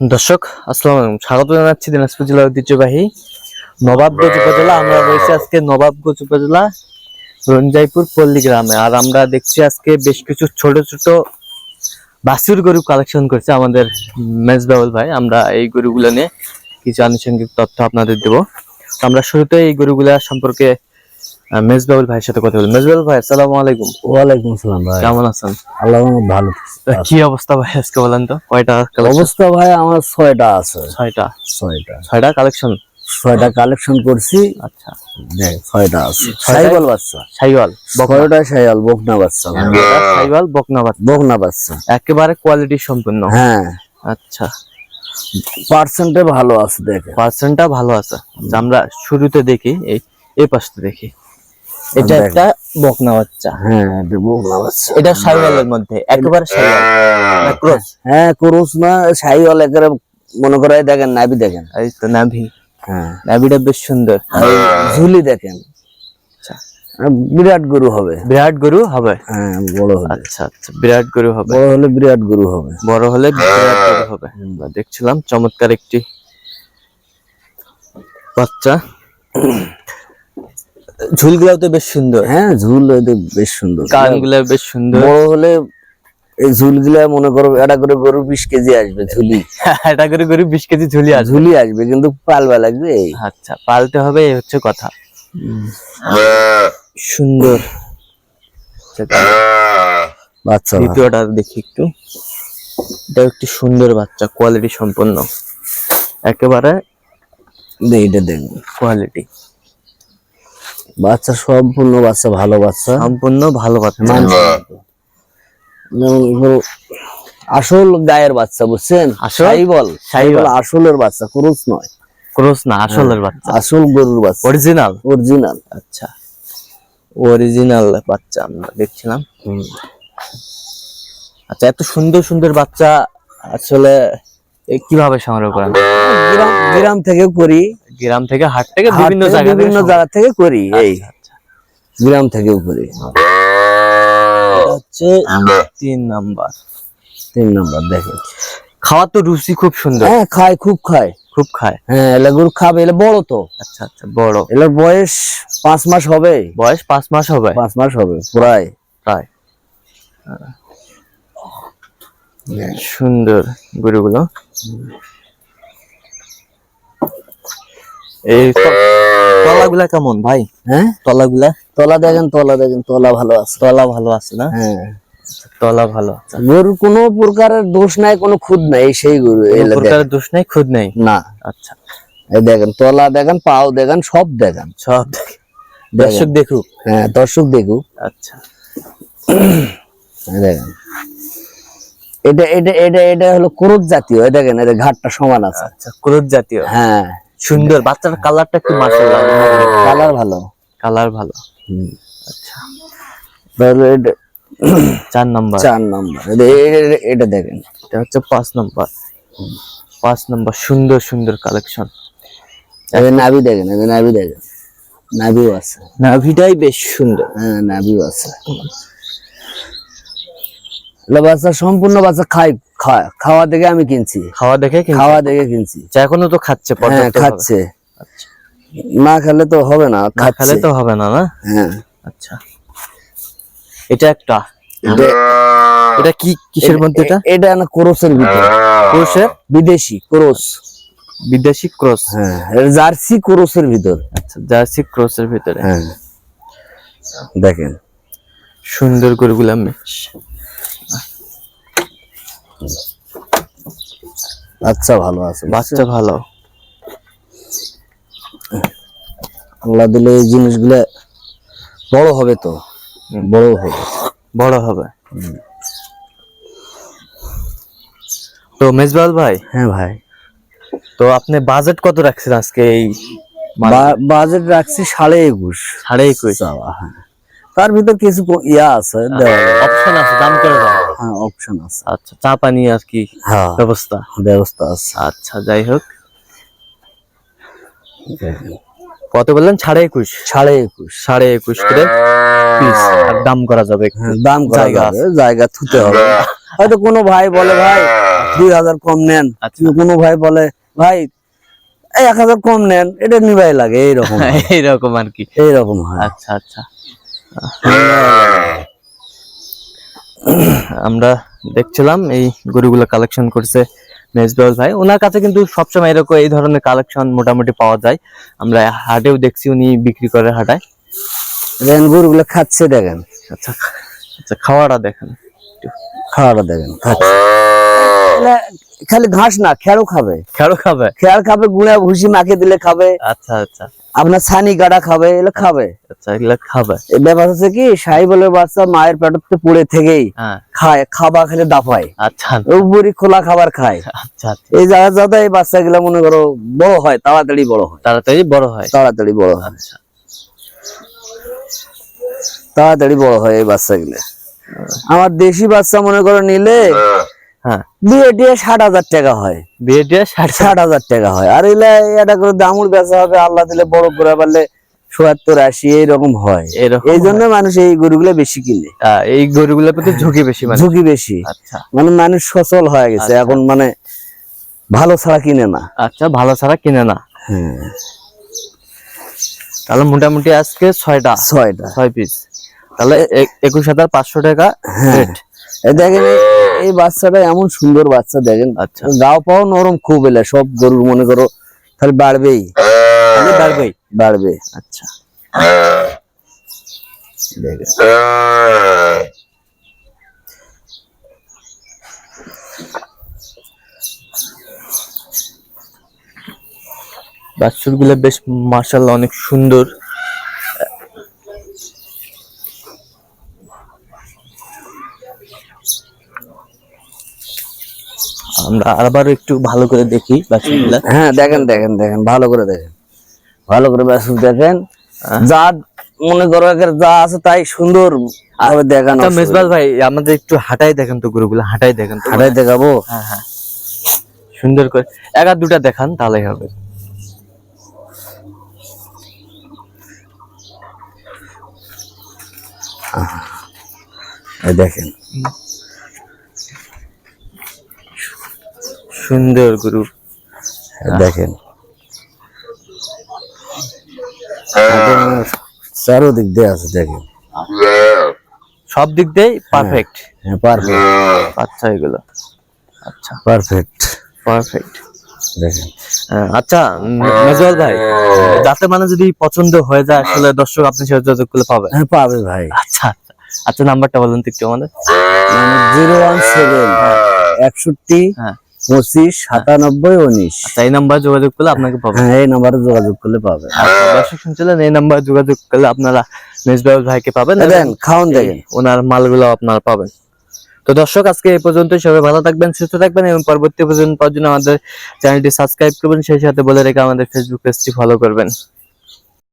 দর্শক, আসসালামু আলাইকুম। স্বাগত জানাচ্ছি দিনাজপুর জেলার ঐতিহ্যবাহী নবাবগঞ্জ উপজেলা। আমরা রয়েছি আজকে নবাবগঞ্জ উপজেলা, রঞ্জাইপুর পল্লী গ্রামে। আর আমরা দেখছি আজকে বেশ কিছু ছোট ছোট বাছুর গরু কালেকশন করছে আমাদের মেজবাউল ভাই। আমরা এই গরুগুলো নিয়ে কিছু আনুষঙ্গিক তথ্য আপনাদের দেব। আমরা শুরুতে এই গরুগুলা সম্পর্কে মেজবাউল ভাইয়ের সাথে কথা বলি। মেজবাউল ভাই আসসালামু আলাইকুম। ওয়ালাইকুম আসসালাম ভাই। কেমন আছেন? আল্লাহ ভালো কি অবস্থা ভাই আজকে বলেন তো? কয়টা অবস্থা ভাই আমার ছয়টা আছে। ছয়টা? ছয়টা। ছয়টা কালেকশন ছয়টা কালেকশন করছি। আচ্ছা। ছয়টা আছে। বাচ্চা। সাইওয়াল ছয়টা সাইয়াল বকনা বাচ্চা। সাইওয়াল বকনা বাচ্চা। বকনা বাচ্চা। একেবারে কোয়ালিটি সম্পূর্ণ। হ্যাঁ। আচ্ছা। পার্সেন্টে ভালো আছে দেখে পার্সেন্টটা ভালো আছে। আমরা শুরুতে দেখি এই এই পাশটা দেখি। এটা একটা বকনা বাচ্চা। হ্যাঁ এটা বকনা বাচ্চা। এটা সাইওয়ালের মধ্যে একেবারে সাইওয়াল। ক্রস। হ্যাঁ করুস না সাইওয়াল একেবারে মনে করে দেখেন নাভি দেখেন। এই তো নাভি। হ্যাঁ। নাভিটা বেশ সুন্দর। ঝুলি দেখেন। আচ্ছা। বিরাট গরু হবে। বিরাট গরু হবে? হ্যাঁ বড় হবে। আচ্ছা আচ্ছা বিরাট গরু হবে। বড় হলে বিরাট গরু হবে। বড় হলে বিরাট গরু হবে। দেখছিলাম চমৎকার একটি বাচ্চা। ঝুলগুলাও তো বেশ সুন্দর। হ্যাঁ ঝুল বেশ সুন্দর। কানগুলা বেশ সুন্দর। বড় হলে এই ঝুলগুলা মনে করো এটা করে গরু বিশ কেজি আসবে ঝুলি। এটা করে গরু বিশ কেজি ঝুলি আছে ঝুলি আসবে কিন্তু পালবা লাগবে? আচ্ছা পালতে হবে এই হচ্ছে কথা। সুন্দর। আচ্ছা, বাচ্চা। দ্বিতীয়টা দেখি একটু। এটা একটি সুন্দর বাচ্চা কোয়ালিটি সম্পন্ন। একেবারে এটা দেখবে। কোয়ালিটি বাচ্চা সম্পূর্ণ বাচ্চা ভালো বাচ্চা। সম্পূর্ণ ভালো বাচ্চা। আসল গায়ের বাচ্চা বুঝছেন? আসল? সাইবল সাইবল। আসলের বাচ্চা ক্রুস নয়। ক্রস না আসলের বাচ্চা। আসল গরুর বাচ্চা। অরিজিনাল অরিজিনাল আচ্ছা। অরিজিনাল বাচ্চা আমরা দেখছিলাম। আচ্ছা এত সুন্দর সুন্দর বাচ্চা আসলে কীভাবে সংগ্রহ করেন? গ্রাম থেকে করি। গ্রাম থেকে হাট থেকে বিভিন্ন জায়গা বিভিন্ন জায়গা থেকে করি এই আচ্ছা, আচ্ছা। গ্রাম থেকেও করি হচ্ছে তিন নাম্বার তিন নম্বর দেখেন। খাওয়ার তো রুচি খুব সুন্দর। হ্যাঁ খায় খুব খায়। খুব খায়? হ্যাঁ এলা গরু খাবে এলা বড় তো। আচ্ছা আচ্ছা বড়। এলার বয়স পাঁচ মাস হবে। বয়স পাঁচ মাস হবে? পাঁচ মাস হবে প্রায়। প্রায়। সুন্দর গরুগুলো। এই তলাগুলা কেমন ভাই? হ্যাঁ? তলাগুলা? তলা দেখেন তলা দেখেন তলা ভালো আছে। তলা ভালো আছে না? হ্যাঁ। তলা ভালো আছে। গরুর কোনো প্রকারের দোষ নাই কোনো খুদ নাই সেই গরু। প্রকারের দোষ নাই খুদ নাই? না। আচ্ছা। এই দেখেন তলা দেখেন পাও দেখেন সব দেখেন। সব দর্শক দেখুক। হ্যাঁ দর্শক দেখুক। আচ্ছা। দেখেন। এটা এটা এটা এটা হলো ক্রোধ জাতীয় দেখেন এটা ঘাটটা সমান আছে। আচ্ছা ক্রোধ জাতীয়। হ্যাঁ। সুন্দর। বাচ্চার কালারটা একটু মাশাআল্লাহ কালার ভালো। কালার ভালো। আচ্ছা। চার নাম্বার। চার নম্বর। এটা- দেখেন। এটা হচ্ছে পাঁচ নাম্বার। পাঁচ নাম্বার সুন্দর সুন্দর কালেকশন এই নাভি দেখেন এই নাভি দেখেন। নাভিও আছে। নাভিটাই বেশ সুন্দর। হ্যাঁ নাভিও আছে। বাচ্চা সম্পূর্ণ বাচ্চা খাই। খায় খাওয়া দেখে আমি কিনছি। খাওয়া দেখে খাওয়া দেখে কিনছি। আচ্ছা, এখনও তো খাচ্ছে হ্যাঁ খাচ্ছে। আচ্ছা। না খেলে তো হবে না না খেলে তো হবে না না? হ্যাঁ। আচ্ছা। এটা একটা। এটা কি কিসের মধ্যে এটা? এটা না ক্রোসের ভিতরে। ক্রোশের বিদেশি ক্রোস। বিদেশি ক্রস। হ্যাঁ জার্সি ক্রোসের ভিতর। আচ্ছা জার্সি ক্রসের ভিতরে। হ্যাঁ। দেখেন। সুন্দর করে গরুগুলা বেশ আচ্ছা ভালো আছে। বাচ্চা ভালো। আল্লাহ দিলে এই জিনিসগুলো বড় হবে তো? বড় হবে। বড় হবে। তো মেজবাল ভাই হ্যাঁ ভাই। তো আপনি বাজেট কত রাখছেন আজকে এই বাজেট রাখছি সাড়ে একুশ। সাড়ে একুশ। হ্যাঁ। তার ভিতর কিছু ইয়া আছে অপশন আছে। দাম করে দাও হ্যাঁ অপশন আছে। আচ্ছা চা পানি আর কি হ্যাঁ ব্যবস্থা? ব্যবস্থা আছে। আচ্ছা যাই হোক। কত বললেন? সাড়ে একুশ। সাড়ে একুশ। সাড়ে একুশ করে পিস আর দাম করা যাবে হ্যাঁ, দাম জায়গা জায়গা থুতে হবে। হয়তো কোনো ভাই বলে ভাই দুই হাজার কম নেন। আচ্ছা। কোনো ভাই বলে ভাই এক হাজার কম নেন। এটা নিবাই লাগে এইরকম এইরকম আর কি। এইরকম হয়। আচ্ছা আচ্ছা। আমরা দেখছিলাম এই গরুগুলো কালেকশন করছে মেজবাউল ভাই। ওনার কাছে কিন্তু সবসময় এরকম এই ধরনের কালেকশন মোটামুটি পাওয়া যায়। আমরা হাটেও দেখছি উনি বিক্রি করে হাটায়। দেখেন গরুগুলো খাচ্ছে দেখেন। আচ্ছা আচ্ছা খাওয়াটা দেখেন। খাওয়াটা দেখেন খালি ঘাস না খেয়ারও খাবে। খেয়ারও খাবে? খেয়ার খাবে গুঁড়া ভুসি মাকে দিলে খাবে। আচ্ছা আচ্ছা। আপনার ছানি গাড়া খাবে এগুলো খাবে। আচ্ছা এগুলা খাবে। ব্যাপার হচ্ছে কি সাহিবলের বাচ্চা মায়ের পেটতে পড়ে থেকেই হ্যাঁ। খায় খাবার খেলে দাপায় আচ্ছা। উপরি খোলা খাবার খায়। আচ্ছা আচ্ছা। এই জায়গা যাতে এই বাচ্চাগুলো মনে করো বড় হয় তাড়াতাড়ি বড় হয়। তাড়াতাড়ি বড় হয়। তাড়াতাড়ি বড় হয়। আচ্ছা। তাড়াতাড়ি বড় হয় এই বাচ্চাগুলো। আমার দেশি বাচ্চা মনে করো নিলে হ্যাঁ। বিয়ে টিয়ে ষাট হাজার টাকা হয়। বিয়ে দিয়ে ষাট ষাট হাজার টাকা হয়। আর এলে এটা করে দামুর বেচা হবে আল্লাহ দিলে বড় করে পারলে সত্তর আশি এইরকম হয়। এরকম এই জন্য মানুষ এই গরুগুলো বেশি কিনে। এই গরুগুলোর প্রতি ঝুঁকি বেশি ঝুঁকি বেশি। আচ্ছা। মানে মানুষ সচল হয়ে গেছে আচ্ছা। এখন মানে ভালো ছাড়া কিনে না। আচ্ছা ভালো ছাড়া কিনে না। হ্যাঁ। তাহলে মোটামুটি আজকে ছয়টা। ছয়টা। ছয় পিস তাহলে একুশ হাজার পাঁচশো টাকা হ্যাঁ। দেখেন এই- বাচ্চাটা এমন সুন্দর বাচ্চা দেখেন। আচ্ছা। গাও পাও নরম খুব এলে সব গরুর মনে করো তাহলে বাড়বেই। বাড়বেই। বাড়বে আচ্ছা। দেখেন বাছুর বেশ মার্শাল অনেক সুন্দর। আমরা আবার একটু ভালো করে দেখি হ্যাঁ দেখেন দেখেন দেখেন ভালো করে দেখেন। ভালো করে বাছুর দেখেন। যা মনে করো যা আছে তাই সুন্দর দেখানো ভাই আমাদের একটু হাঁটাই দেখেন তো গরুগুলো হাঁটাই দেখেন দেখাবো? হ্যাঁ হ্যাঁ। সুন্দর করে এক আর দুটা দেখান তাহলেই হবে। দেখেন। সুন্দর গরু দেখেন। চারোদিক দিয়ে আছে দেখেন। সব দিক দিয়ে পারফেক্ট হ্যাঁ পারফেক্ট আচ্ছা এগুলো। আচ্ছা। পারফেক্ট পারফেক্ট দেখেন। আচ্ছা উম, ভাই যাতে মানে যদি পছন্দ হয়ে যায় আসলে দর্শক আপনার সাথে যোগাযোগ করলে পাবে। হ্যাঁ পাবে ভাই। আচ্ছা আচ্ছা আচ্ছা নাম্বারটা বলুন তো একটু আমাদের। জিরো ওয়ান সেভেন একষট্টি হ্যাঁ। পঁচিশ সাতানব্বই উনিশ। আচ্ছা এই নাম্বার যোগাযোগ করলে আপনাকে পাবে। হ্যাঁ এই নাম্বারে যোগাযোগ করলে পাবে। দর্শক শুনছিলেন এই নাম্বার যোগাযোগ করলে আপনারা মেজবাউল ভাইকে পাবেন। দেখেন খাওন দেখেন। ওনার মালগুলো আপনারা পাবেন। তো দর্শক আজকে এই পর্যন্ত সবাই ভালো থাকবেন সুস্থ থাকবেন এবং পরবর্তী পর্যন্ত পাওয়ার জন্য আমাদের চ্যানেলটি সাবস্ক্রাইব করবেন। সেই সাথে বলে রেখে আমাদের ফেসবুক পেজটি ফলো করবেন।